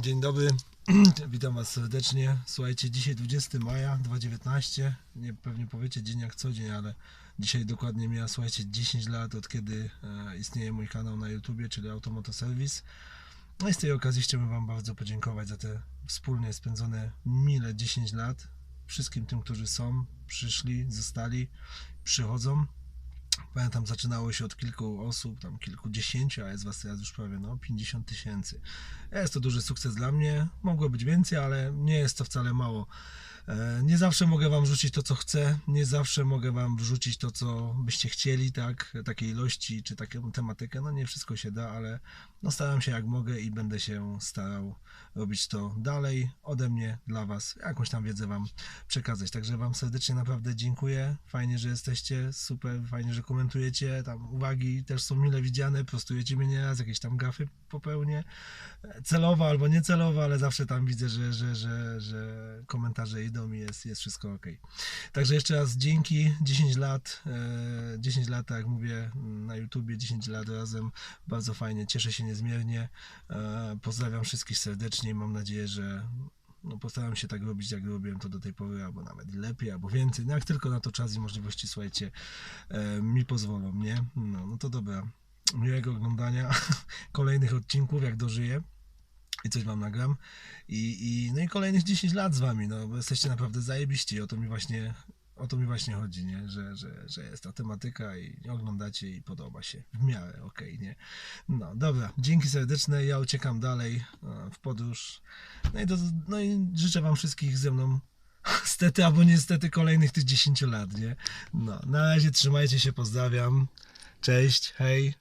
Dzień dobry, witam Was serdecznie. Słuchajcie, dzisiaj 20 maja 2019. Nie, pewnie powiecie dzień jak co dzień, ale dzisiaj dokładnie mija, słuchajcie, 10 lat od kiedy e, istnieje mój kanał na YouTubie, czyli Automoto Service. No i z tej okazji chciałbym Wam bardzo podziękować za te wspólnie spędzone mile 10 lat. Wszystkim tym, którzy są, przyszli, zostali, przychodzą. Pamiętam, zaczynało się od kilku osób, tam kilkudziesięciu, a jest was teraz już prawie no, 50 tysięcy. Jest to duży sukces dla mnie. Mogło być więcej, ale nie jest to wcale mało. E, Nie zawsze mogę wam wrzucić to, co chcę, nie zawsze mogę wam wrzucić to, co byście chcieli, tak, takiej ilości czy taką tematykę. No nie wszystko się da, ale no staram się jak mogę i będę się starał robić to dalej ode mnie dla was, jakąś tam wiedzę wam przekazać. Także wam serdecznie naprawdę dziękuję. Fajnie, że jesteście, super, fajnie, że komentujecie, tam uwagi też są mile widziane, prostujecie mnie nieraz, jakieś tam gafy popełnię, celowo albo niecelowo, ale zawsze tam widzę, że, że, że, że komentarze i jest, jest wszystko ok. Także jeszcze raz dzięki, 10 lat, e, 10 lat, tak jak mówię, na YouTubie, 10 lat razem, bardzo fajnie, cieszę się niezmiernie, e, pozdrawiam wszystkich serdecznie i mam nadzieję, że no postaram się tak robić, jak robiłem to do tej pory, albo nawet lepiej, albo więcej. No jak tylko na to czas i możliwości, słuchajcie, e, mi pozwolą, nie? No, no to dobra. Miłego oglądania kolejnych odcinków, jak dożyję i coś wam nagram. I, i, no i kolejnych 10 lat z wami, no bo jesteście naprawdę zajebiści. O to mi właśnie, o to mi właśnie chodzi, nie? Że, że, że jest ta tematyka i oglądacie i podoba się. W miarę okej, nie? No dobra, dzięki serdeczne. Ja uciekam dalej e, w podróż. No i, do, no i życzę wam wszystkich ze mną stety albo niestety kolejnych tych 10 lat, nie? No, na razie trzymajcie się, pozdrawiam. Cześć, hej.